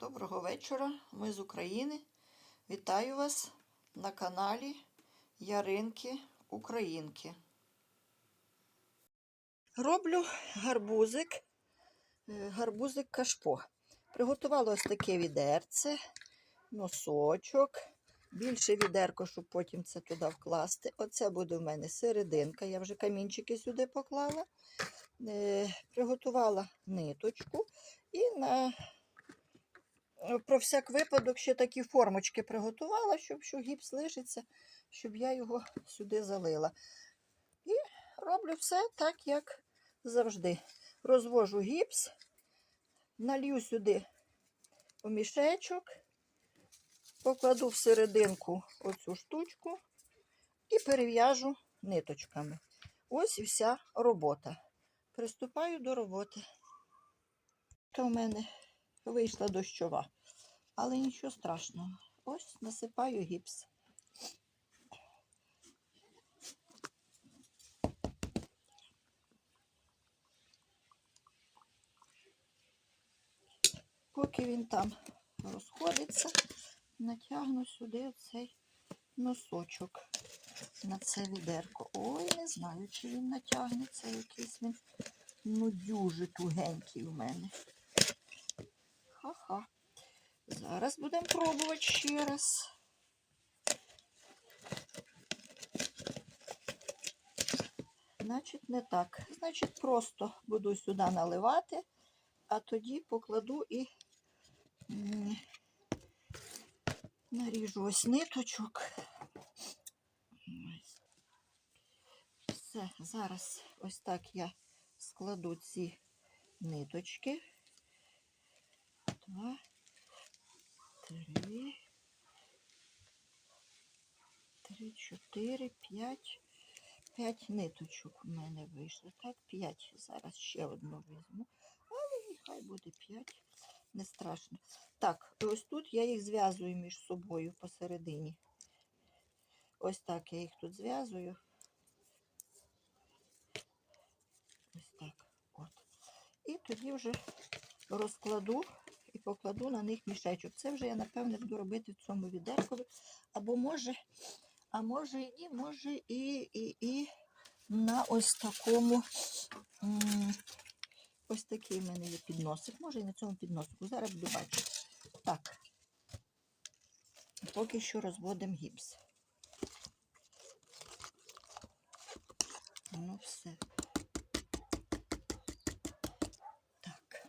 Доброго вечора, ми з України. Вітаю вас на каналі Яринки Українки. Роблю гарбузик, е, гарбузик кашпо. Приготувала ось таке відерце, носочок, більше відерко, щоб потім це туди вкласти. Оце буде в мене серединка. Я вже камінчики сюди поклала. Е, Приготувала ниточку і на про всяк випадок ще такі формочки приготувала, щоб що гіпс лишиться, щоб я його сюди залила. І роблю все так, як завжди. Розвожу гіпс, налью сюди у мішечок, покладу всерединку оцю штучку і перев'яжу ниточками. Ось і вся робота. Приступаю до роботи. Це у мене вийшла дощова. Але нічого страшного. Ось насипаю гіпс. Поки він там розходиться, натягну сюди оцей носочок на це відерко. Ой, не знаю, чи він натягнеться, якийсь він ну дуже тугенький у мене. Ха-ха. Зараз будемо пробувати ще раз. Значить, не так. Значить, просто буду сюди наливати, а тоді покладу і наріжу ось ниточок. Все, зараз ось так я складу ці ниточки. Два, 4, 5, 5 ниточок в мене вийшло. Так, 5. Зараз ще одну візьму. Але нехай буде 5, не страшно. Так, ось тут я їх зв'язую між собою посередині. Ось так я їх тут зв'язую. Ось так. От. І тоді вже розкладу. І покладу на них мішечок. Це вже я, напевне, буду робити в цьому відеркові. Або, може, а може і може і, і, і на ось такому. Ось такий в мене є підносик. Може і на цьому підносику. Зараз буду бачити. Так. Поки що розводимо гіпс. Ну все. Так.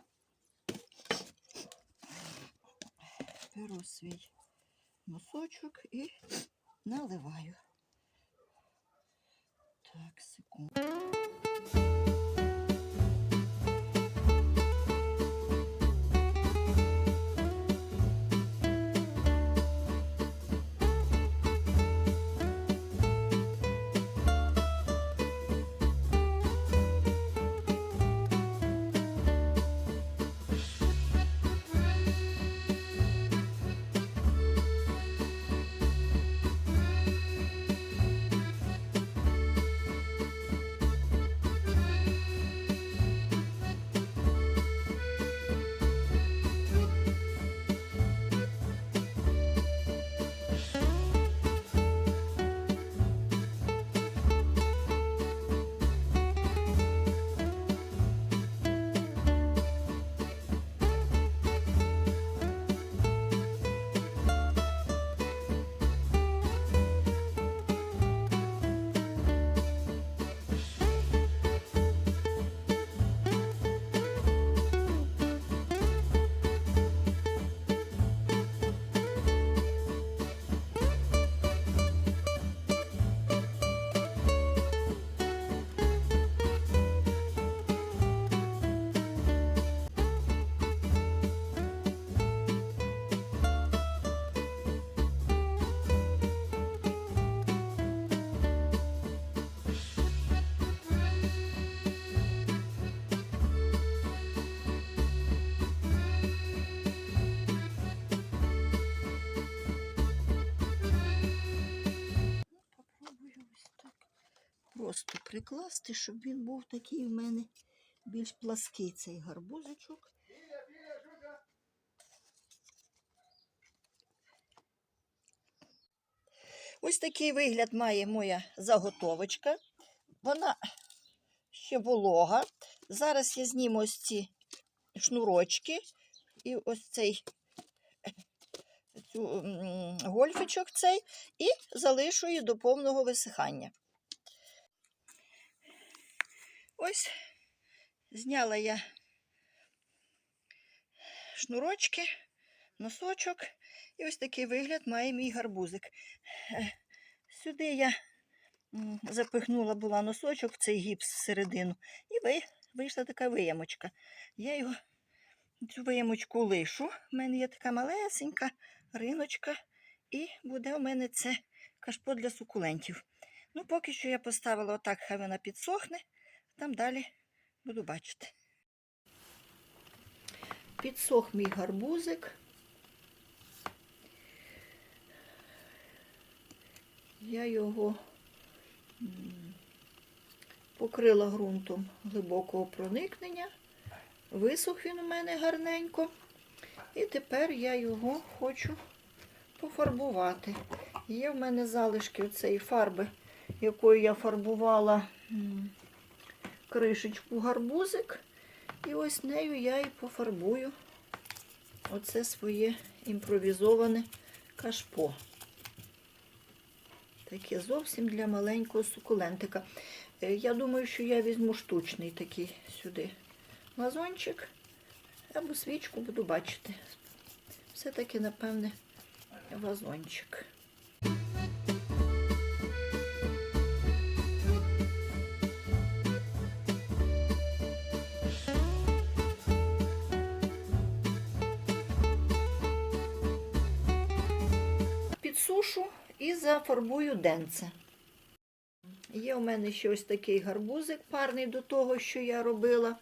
Беру свій носочок і наливаю. Так, секунду. прикласти, щоб він був такий в мене більш плаский цей гарбузочок. Ось такий вигляд має моя заготовочка. Вона ще волога. Зараз я зніму ось ці шнурочки і ось цей цю, гольфичок цей і залишу її до повного висихання. Ось зняла я шнурочки, носочок, і ось такий вигляд має мій гарбузик. Е, Сюди я запихнула була носочок в цей гіпс всередину, і вийшла така виямочка. Я його цю виямочку лишу. У мене є така малесенька риночка, і буде у мене це кашпо для сукулентів. Ну, поки що я поставила отак, хай вона підсохне, там далі буду бачити. Підсох мій гарбузик. Я його покрила ґрунтом глибокого проникнення. Висох він у мене гарненько. І тепер я його хочу пофарбувати. Є в мене залишки цієї фарби, якою я фарбувала кришечку гарбузик. І ось нею я і пофарбую оце своє імпровізоване кашпо. Таке зовсім для маленького сукулентика. Е, Я думаю, що я візьму штучний такий сюди вазончик або свічку буду бачити. Все-таки, напевне, вазончик. Зафарбую денце. Є у мене ще ось такий гарбузик парний до того, що я робила.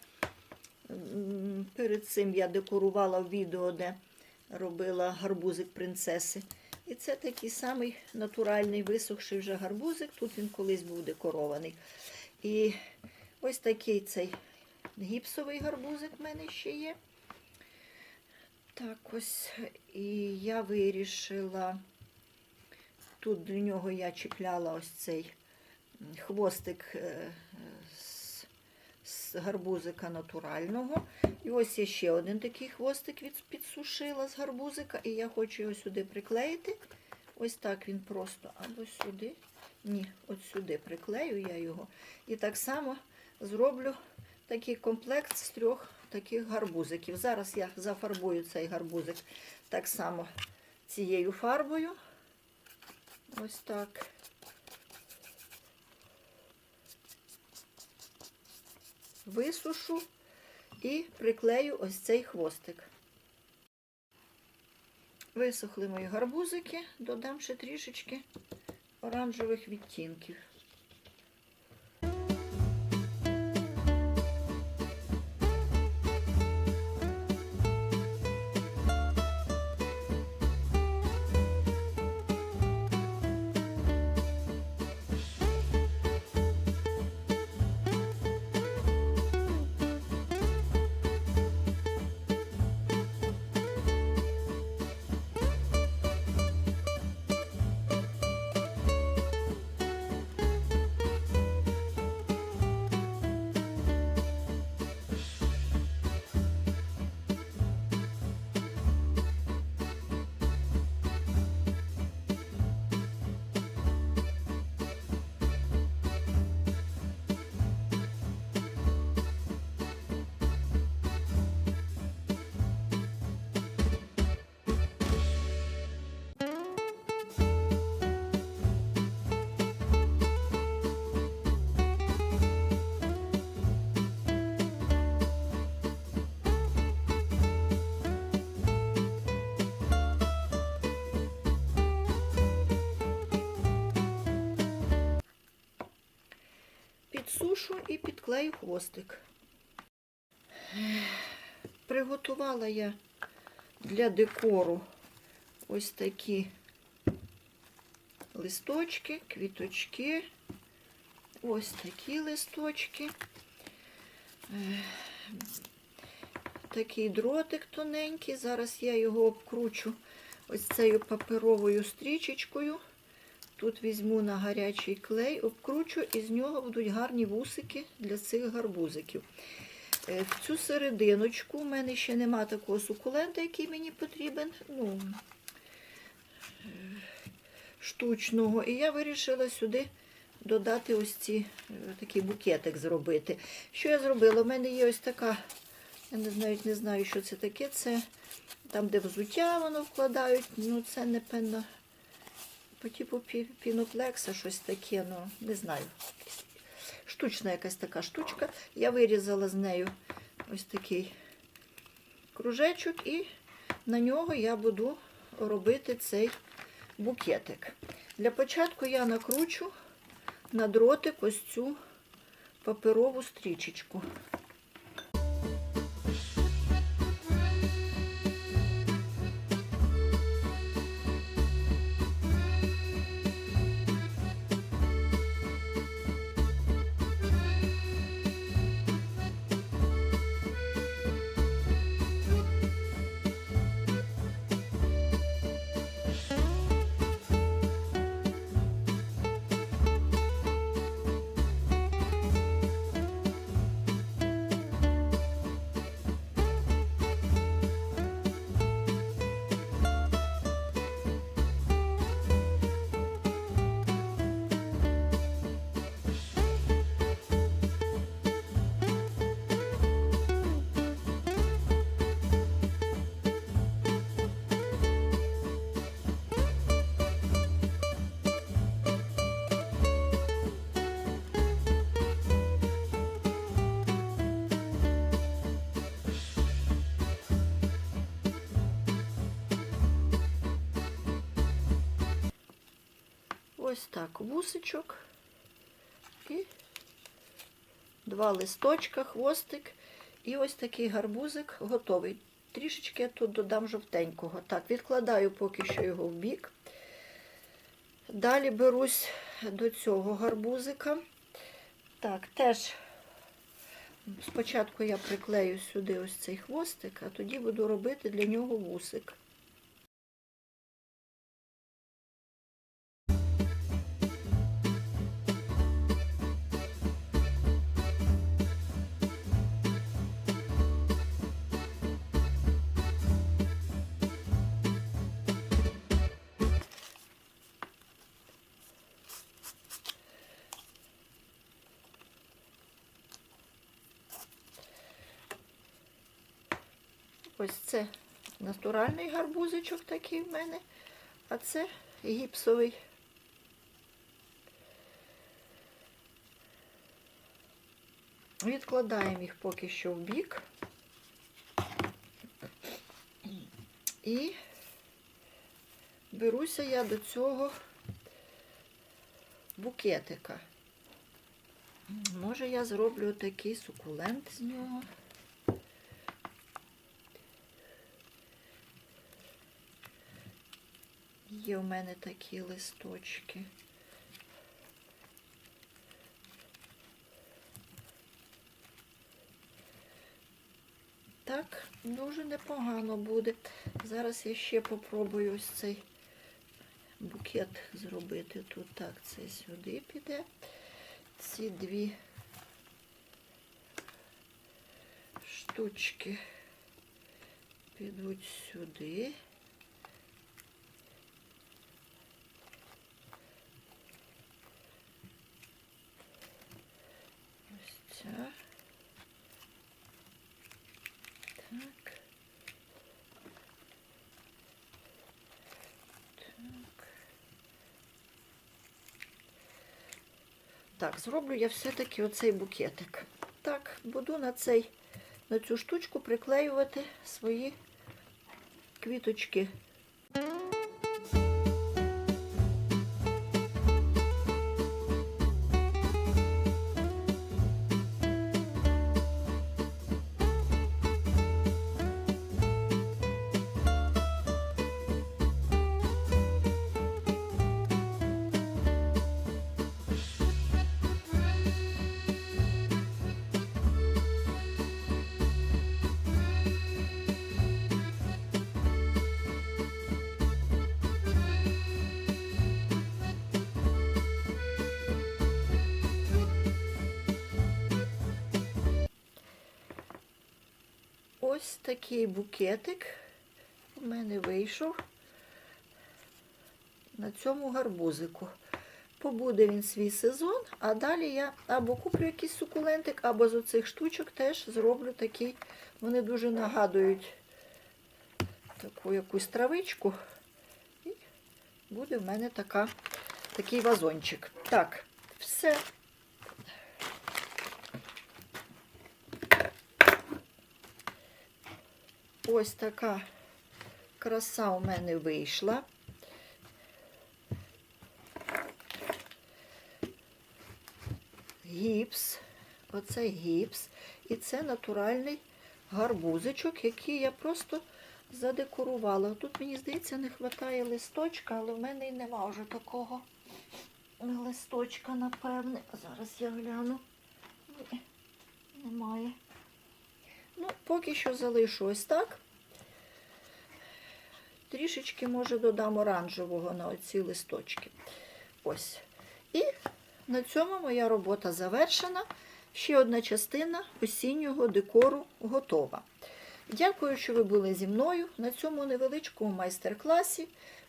Перед цим я декорувала в відео, де робила гарбузик принцеси. І це такий самий натуральний висохший вже гарбузик. Тут він колись був декорований. І ось такий цей гіпсовий гарбузик в мене ще є. Так ось. І я вирішила. Тут до нього я чіпляла ось цей хвостик е, з, з гарбузика натурального. І ось я ще один такий хвостик від, підсушила з гарбузика, і я хочу його сюди приклеїти. Ось так він просто або сюди. Ні, от сюди приклею я його. І так само зроблю такий комплект з трьох таких гарбузиків. Зараз я зафарбую цей гарбузик так само цією фарбою. Ось так. Висушу і приклею ось цей хвостик. Висохли мої гарбузики, додам ще трішечки оранжевих відтінків. Підсушу і підклею хвостик. Приготувала я для декору ось такі листочки, квіточки, ось такі листочки, Е, такий дротик тоненький. Зараз я його обкручу ось цією паперовою стрічечкою. Тут візьму на гарячий клей, обкручу, і з нього будуть гарні вусики для цих гарбузиків. Е, В цю серединочку у мене ще нема такого сукулента, який мені потрібен. Ну, е, штучного. І я вирішила сюди додати ось ці е, такий букетик зробити. Що я зробила? У мене є ось така, я не знаю, не знаю, що це таке. Це там, де взуття воно вкладають. Ну, це не певно по типу піноплекса, щось таке, ну не знаю. Штучна якась така штучка. Я вирізала з нею ось такий кружечок, і на нього я буду робити цей букетик. Для початку я накручу на дротик ось цю паперову стрічечку. Ось так вусичок і два листочка, хвостик. І ось такий гарбузик готовий. Трішечки я тут додам жовтенького. Так, відкладаю поки що його в бік. Далі берусь до цього гарбузика. Так, теж спочатку я приклею сюди ось цей хвостик, а тоді буду робити для нього вусик. Ось це натуральний гарбузичок такий в мене, а це гіпсовий. Відкладаємо їх поки що в бік. І беруся я до цього букетика. Може я зроблю такий сукулент з нього. Є в мене такі листочки. Так, дуже непогано буде. Зараз я ще попробую ось цей букет зробити. Тут так, це сюди піде. Ці дві штучки підуть сюди. Ось ця. Так. Так. Так, зроблю я все-таки оцей букетик. Так, буду на цей, на цю штучку приклеювати свої квіточки. Такий букетик у мене вийшов на цьому гарбузику. Побуде він свій сезон, а далі я або куплю якийсь сукулентик, або з оцих штучок теж зроблю такий. Вони дуже нагадують таку якусь травичку. І буде в мене така, такий вазончик. Так, все. Ось така краса у мене вийшла. Гіпс, оце гіпс, і це натуральний гарбузичок, який я просто задекорувала. Тут, мені здається, не вистачає листочка, але в мене і нема вже такого листочка, напевне. Зараз я гляну. Ні, немає. Ну, поки що залишу ось так. Трішечки, може, додам оранжевого на оці листочки. Ось. І на цьому моя робота завершена. Ще одна частина осіннього декору готова. Дякую, що ви були зі мною на цьому невеличкому майстер-класі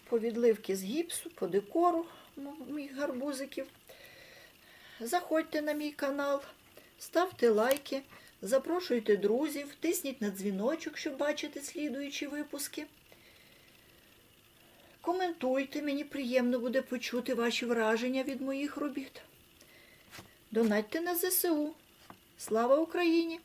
по відливки з гіпсу, по декору моїх гарбузиків. Заходьте на мій канал, ставте лайки, запрошуйте друзів, тисніть на дзвіночок, щоб бачити слідуючі випуски. Коментуйте, мені приємно буде почути ваші враження від моїх робіт. Донатьте на ЗСУ. Слава Україні!